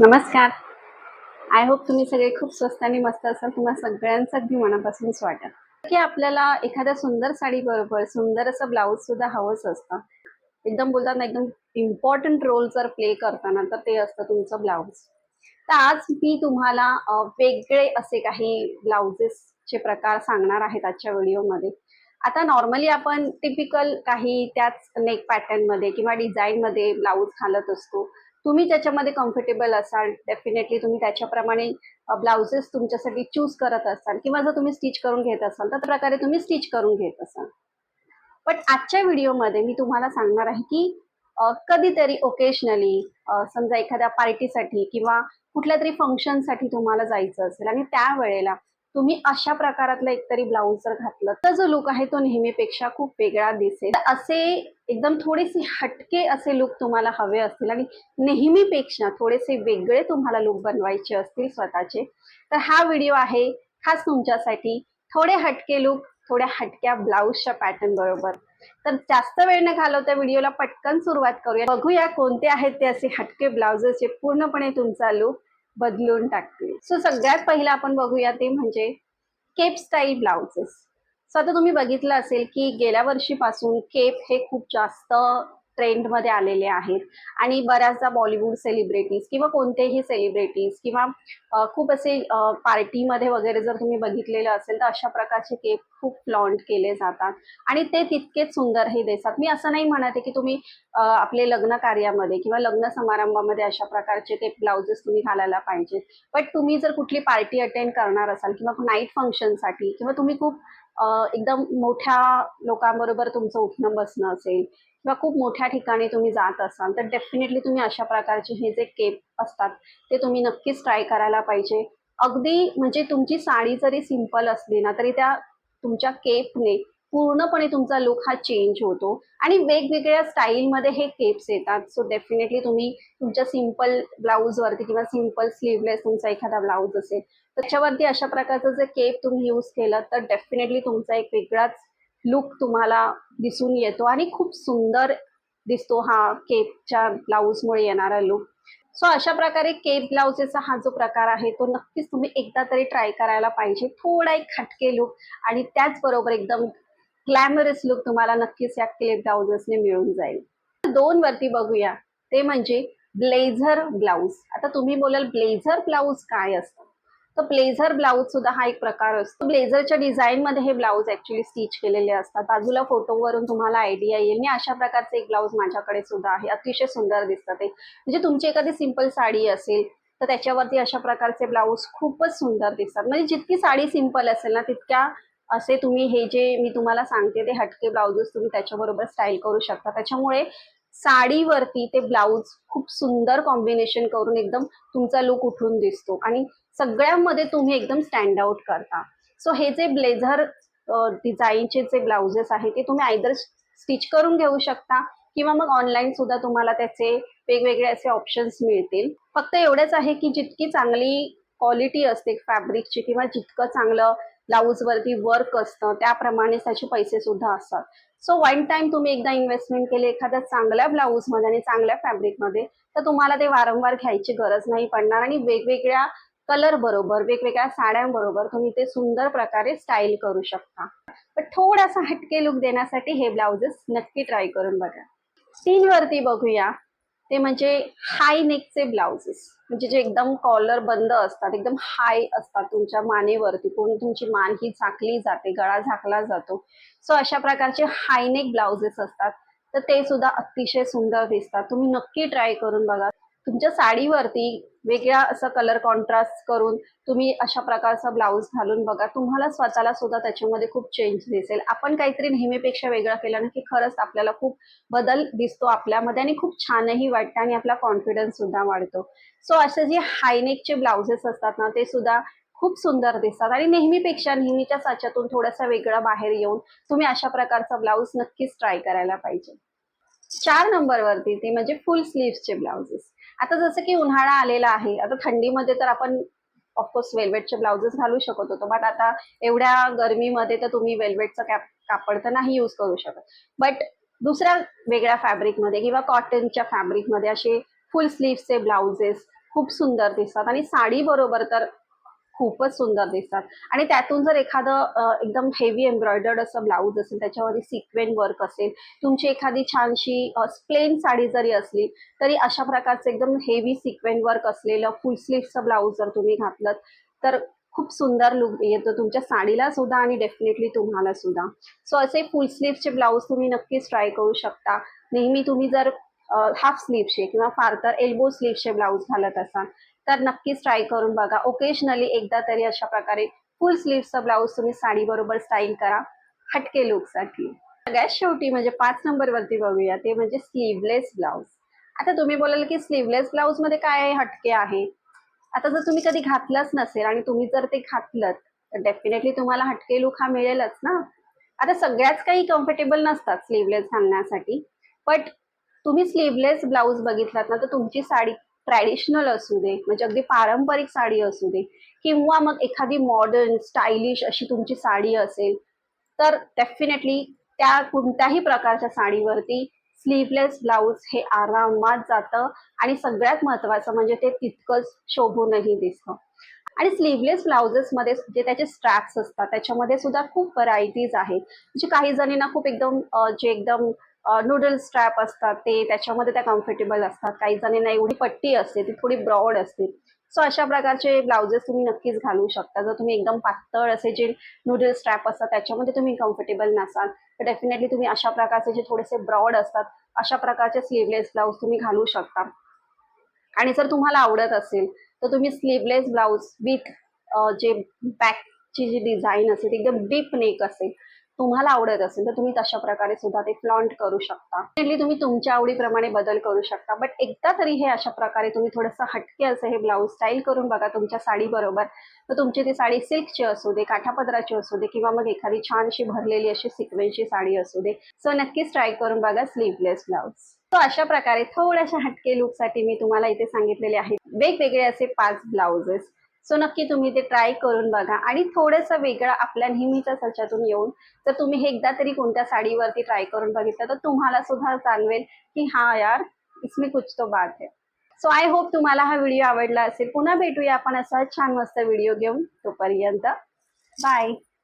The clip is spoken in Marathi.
नमस्कार. आय होप तुम्ही सगळे खूप स्वस्त आणि मस्त असाल. तुम्हाला सगळ्यांचं अगदी मनापासून स्वागत की आपल्याला एखाद्या सुंदर साडी बरोबर सुंदर असं ब्लाऊज सुद्धा हवंच असतं. एकदम बोलतात ना एकदम इम्पॉर्टंट रोल जर प्ले करताना तर ते असतं तुमचं ब्लाऊज तर आज मी तुम्हाला वेगळे असे काही ब्लाउजेसचे प्रकार सांगणार आहेत आजच्या व्हिडिओमध्ये आता नॉर्मली आपण टिपिकल काही त्याच नेक पॅटर्नमध्ये किंवा डिझाईनमध्ये ब्लाऊज घालत असतो. तुम्ही त्याच्यामध्ये कम्फर्टेबल असाल डेफिनेटली तुम्ही त्याच्याप्रमाणे ब्लाउजेस तुमच्यासाठी चूज करत असाल किंवा जर तुम्ही स्टिच करून घेत असाल तर प्रकारे तुम्ही स्टिच करून घेत असाल. पण आजच्या व्हिडिओमध्ये मी तुम्हाला सांगणार आहे की कधीतरी ओकेशनली समजा एखाद्या पार्टीसाठी किंवा कुठल्या तरी फंक्शनसाठी तुम्हाला जायचं असेल आणि त्यावेळेला तुम्ही अशा प्रकारातला एकतरी ब्लाऊज जर घातलं तर जो लुक आहे तो नेहमीपेक्षा खूप वेगळा दिसेल. तर असे एकदम थोडेसे हटके असे लुक तुम्हाला हवे असतील आणि नेहमीपेक्षा थोडेसे वेगळे तुम्हाला लुक बनवायचे असतील स्वतःचे. तर हा व्हिडिओ आहे खास तुमच्यासाठी. थोडे हटके लुक थोड्या हटक्या ब्लाऊजच्या पॅटर्न बरोबर. तर जास्त वेळ न घालवता व्हिडिओला पटकन सुरुवात करूया. बघूया कोणते आहेत ते असे हटके ब्लाउजेस जे पूर्णपणे तुमचा लुक बदलून टाकतील. सो सगळ्यात पहिलं आपण बघूया ते म्हणजे केप स्टाईल ब्लाउजेस सो आता तुम्ही बघितलं असेल की गेल्या वर्षीपासून केप हे खूप जास्त ट्रेंडमध्ये आलेले आहेत. आणि बऱ्याचदा बॉलिवूड सेलिब्रिटीज किंवा कोणतेही सेलिब्रिटीज किंवा खूप असे पार्टीमध्ये वगैरे जर तुम्ही बघितलेलं असेल तर अशा प्रकारचे केप खूप फ्लॉन्ट केले जातात. आणि ते तितकेच सुंदरही दिसतात. मी असं नाही म्हणत आहे की तुम्ही आपले लग्न कार्यामध्ये किंवा लग्न समारंभामध्ये अशा प्रकारचे ते ब्लाउजेस तुम्ही घालायला पाहिजेत. बट तुम्ही जर कुठली पार्टी अटेंड करणार असाल किंवा नाईट फंक्शनसाठी किंवा तुम्ही खूप एकदम मोठ्या लोकांबरोबर तुमचं उठणं बसणं असेल किंवा खूप मोठ्या ठिकाणी तुम्ही जात असाल तर डेफिनेटली तुम्ही अशा प्रकारचे हे जे केप असतात ते तुम्ही नक्कीच ट्राय करायला पाहिजे. अगदी म्हणजे तुमची साडी जरी सिंपल असली ना तरी त्या तुमच्या केपने पूर्णपणे तुमचा लुक हा चेंज होतो. आणि वेगवेगळ्या स्टाईलमध्ये हे केप्स येतात. सो डेफिनेटली तुम्ही तुमच्या सिंपल ब्लाऊजवरती किंवा सिंपल स्लीवलेस तुमचा एखादा ब्लाऊज असेल त्याच्यावरती अशा प्रकारचं जे केप तुम्ही यूज केलं तर डेफिनेटली तुमचा एक वेगळाच लुक तुम्हाला दिसून येतो आणि खूप सुंदर दिसतो हा केपच्या ब्लाऊजमुळे येणारा लुक सो अशा प्रकारे केप ब्लाउजेसचा हा जो प्रकार आहे तो नक्कीच तुम्ही एकदा तरी ट्राय करायला पाहिजे. थोडा एक खटके लुक आणि त्याचबरोबर एकदम ग्लॅमरस लुक तुम्हाला नक्कीच या क्लिप ब्लाउजेसने मिळून जाईल. दोन वरती बघूया. ते म्हणजे ब्लेझर ब्लाऊज आता तुम्ही बोलाल ब्लेझर ब्लाऊज काय असतं? तर ब्लेझर ब्लाऊज सुद्धा हा एक प्रकार असतो. ब्लेझरच्या डिझाईनमध्ये हे ब्लाऊज ऍक्च्युली स्टिच केलेले असतात. बाजूला फोटोवरून तुम्हाला आयडिया येईल. मी अशा प्रकारचे एक ब्लाऊज माझ्याकडे सुद्धा आहे. अतिशय सुंदर दिसतं ते. म्हणजे तुमची एखादी सिंपल साडी असेल तर त्याच्यावरती अशा प्रकारचे ब्लाऊज खूपच सुंदर दिसतात. म्हणजे जितकी साडी सिंपल असेल ना तितक्या असे तुम्ही हे जे मी तुम्हाला सांगते ते हटके ब्लाउजेस तुम्ही त्याच्याबरोबर स्टाईल करू शकता. त्याच्यामुळे साडीवरती ते ब्लाऊज खूप सुंदर कॉम्बिनेशन करून एकदम तुमचा लुक उठून दिसतो आणि सगळ्यामध्ये तुम्ही एकदम स्टँड आउट करता. सो हे जे ब्लेझर डिझाईनचे जे ब्लाउजेस आहेत ते तुम्ही आयदर स्टिच करून घेऊ शकता किंवा मग ऑनलाईन सुद्धा तुम्हाला त्याचे वेगवेगळे असे ऑप्शन्स मिळतील. फक्त एवढंच आहे की जितकी चांगली क्वालिटी असते फॅब्रिकची किंवा जितकं चांगलं ब्लाऊजवरती वर्क असतं त्याप्रमाणे त्याचे पैसे सुद्धा असतात. सो वन टाइम तुम्ही एकदा इन्व्हेस्टमेंट केली एखाद्या चांगल्या ब्लाऊजमध्ये आणि चांगल्या फॅब्रिकमध्ये तर तुम्हाला ते वारंवार घ्यायची गरज नाही पडणार आणि वेगवेगळ्या कलर बरोबर वेगवेगळ्या साड्यांबरोबर तुम्ही ते सुंदर प्रकारे स्टाईल करू शकता. पण थोडासा हटके लुक देण्यासाठी हे ब्लाउजेस नक्की ट्राय करून बघा. तीन वरती बघूया. ते म्हणजे हाय नेकचे ब्लाउजेस म्हणजे जे एकदम कॉलर बंद असतात एकदम हाय असतात तुमच्या मानेवरती. पूर्ण तुमची मान ही झाकली जाते गळा झाकला जातो. सो अशा प्रकारचे हायनेक ब्लाउजेस असतात. तर ते सुद्धा अतिशय सुंदर दिसतात. तुम्ही नक्की ट्राय करून बघा. तुमच्या साडीवरती वेगळा असं कलर कॉन्ट्रास्ट करून तुम्ही अशा प्रकारचा ब्लाऊज घालून बघा. तुम्हाला स्वतःला सुद्धा त्याच्यामध्ये खूप चेंज दिसेल. आपण काहीतरी नेहमीपेक्षा वेगळं केलं ना की खरंच आपल्याला खूप बदल दिसतो आपल्यामध्ये आणि खूप छानही वाटतं आणि आपला कॉन्फिडन्स सुद्धा वाढतो. सो असे जे हायनेकचे ब्लाउजेस असतात ना ते सुद्धा खूप सुंदर दिसतात. आणि नेहमीपेक्षा नेहमीच्या साच्यातून थोडासा वेगळा बाहेर येऊन तुम्ही अशा प्रकारचा ब्लाऊज नक्कीच ट्राय करायला पाहिजे. चार नंबरवरती ते म्हणजे फुल स्लीव्सचे ब्लाउजेस आता जसं की उन्हाळा आलेला आहे आता थंडीमध्ये तर आपण ऑफकोर्स वेल्वेटचे ब्लाउजेस घालू शकत होतो बट आता एवढ्या गरमीमध्ये तर तुम्ही वेल्वेटचं कॅप कापड तर नाही यूज करू शकत. बट दुसऱ्या वेगळ्या फॅब्रिकमध्ये किंवा कॉटनच्या फॅब्रिकमध्ये असे फुल स्लीव्सचे ब्लाउजेस खूप सुंदर दिसतात. आणि साडी बरोबर तर खूपच सुंदर दिसतात. आणि त्यातून जर एखादं एकदम हेवी एम्ब्रॉयडर्ड असं ब्लाऊज असेल त्याच्यावरती सिक्वेन वर्क असेल तुमची एखादी छानशी प्लेन साडी जरी असली तरी अशा प्रकारचं एकदम हेवी सिक्वेन वर्क असलेलं फुल स्लीव्हचं ब्लाऊज जर तुम्ही घातलं तर खूप सुंदर लुक येतो तुमच्या साडीला सुद्धा आणि डेफिनेटली तुम्हाला सुद्धा. सो असे फुल स्लीव्हचे ब्लाऊज तुम्ही नक्कीच ट्राय करू शकता. नेहमी तुम्ही जर हाफ स्लीव्हचे किंवा फार तर एल्बो स्लीव्हचे ब्लाऊज घालत असाल तर नक्कीच ट्राय करून बघा. ओकेजनली एकदा तरी अशा प्रकारे फुल स्लीव्हचा ब्लाऊज तुम्ही साडी बरोबर स्टाईल करा. हटके लुकसाठी. सगळ्यात शेवटी म्हणजे पाच नंबर वरती बघूया. ते म्हणजे स्लीवलेस ब्लाऊज आता तुम्ही बोलाल की स्लीवलेस ब्लाऊजमध्ये काय हटके आहे? आता जर तुम्ही कधी घातलंच नसेल आणि तुम्ही जर ते घातलं तर डेफिनेटली तुम्हाला हटके लुक हा मिळेलच ना. आता सगळ्याच काही कम्फर्टेबल नसतात स्लीवलेस घालण्यासाठी. बट तुम्ही स्लीवलेस ब्लाऊज बघितलात ना तर तुमची साडी ट्रॅडिशनल असू दे म्हणजे अगदी पारंपरिक साडी असू दे किंवा मग एखादी मॉडर्न स्टायलिश अशी तुमची साडी असेल तर डेफिनेटली त्या कोणत्याही प्रकारच्या साडीवरती स्लीवलेस ब्लाऊज हे आरामात जातं आणि सगळ्यात महत्त्वाचं म्हणजे ते तितकंच शोभूनही दिसतं. आणि स्लीवलेस ब्लाउजेसमध्ये जे त्याचे स्ट्रॅप्स असतात त्याच्यामध्ये सुद्धा खूप व्हरायटीज आहेत. म्हणजे काही जणींना खूप एकदम जे एकदम नूडल स्ट्रॅप असतात ते त्याच्यामध्ये त्या कम्फर्टेबल असतात. काही जणींना एवढी पट्टी असते ती थोडी ब्रॉड असते. सो अशा प्रकारचे ब्लाउजेस तुम्ही नक्कीच घालू शकता. जर तुम्ही एकदम पातळ असे जे नूडल स्ट्रॅप असतात त्याच्यामध्ये तुम्ही कम्फर्टेबल नसाल तर डेफिनेटली तुम्ही अशा प्रकारचे जे थोडेसे ब्रॉड असतात अशा प्रकारचे स्लीवलेस ब्लाऊज तुम्ही घालू शकता. आणि जर तुम्हाला आवडत असेल तर तुम्ही sleeveless blouse with J बॅकची G design असेल ती एकदम डीप नेक असेल तुम्हाला आवडत असेल तर तुम्ही तशा प्रकारे सुद्धा ते फ्लॉन्ट करू शकता. तुम्ही तुमच्या आवडीप्रमाणे बदल करू शकता. बट एकदा तरी हे अशा प्रकारे तुम्ही थोडंसं हटके असं हे ब्लाऊज स्टाईल करून बघा तुमच्या साडी बरोबर. तर तुमची ती साडी सिल्कची असू दे काठापदराची असू दे किंवा मग एखादी छानशी भरलेली अशी सिक्वेन्सची साडी असू दे. सो नक्कीच ट्राय करून बघा स्लीवलेस ब्लाऊज सो अशा प्रकारे थोड्याशा हटके लुकसाठी मी तुम्हाला इथे सांगितलेले आहेत. वेगवेगळे असे पाच ब्लाउजेस सो नक्की तुम्ही ते ट्राय करून बघा. आणि थोडंसं वेगळं आपल्या नेहमीच्या सच्यातून येऊन तर तुम्ही हे एकदा तरी कोणत्या साडीवरती ट्राय करून बघितलं तर तुम्हाला सुद्धा जाणवेल की हा यार इसमें कुछ तो बात है. सो आय होप तुम्हाला हा व्हिडिओ आवडला असेल. पुन्हा भेटूया आपण असा छान मस्त व्हिडिओ घेऊन तोपर्यंत. बाय